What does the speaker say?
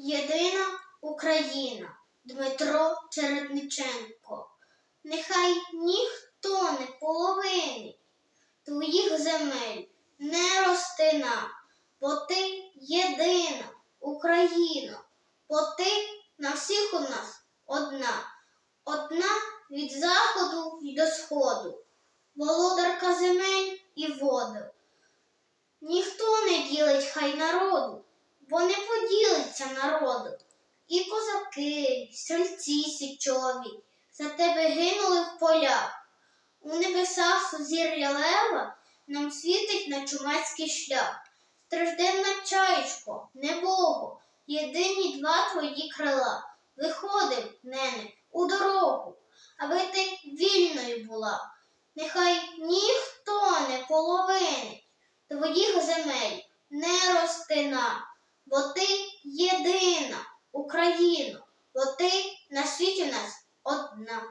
Єдина Україна Дмитро Чередниченко. Нехай ніхто не половинить твоїх земель не ростина, бо ти єдина Україна, бо ти на всіх у нас одна, одна від заходу й до сходу, володарка земель і воду. Ніхто не ділить хай народу, бо не поділиться народу. І козаки, стрільці січові за тебе гинули в полях. У небесах сузір'я лева нам світить на чумацький шлях. Стражденна чаєчко, небого, єдині два твої крила. Виходим, нене, у дорогу, аби ти вільною була. Нехай ніхто не половинить твоїх земель не ростина, бо ти єдина Україно, бо ти на світі у нас одна.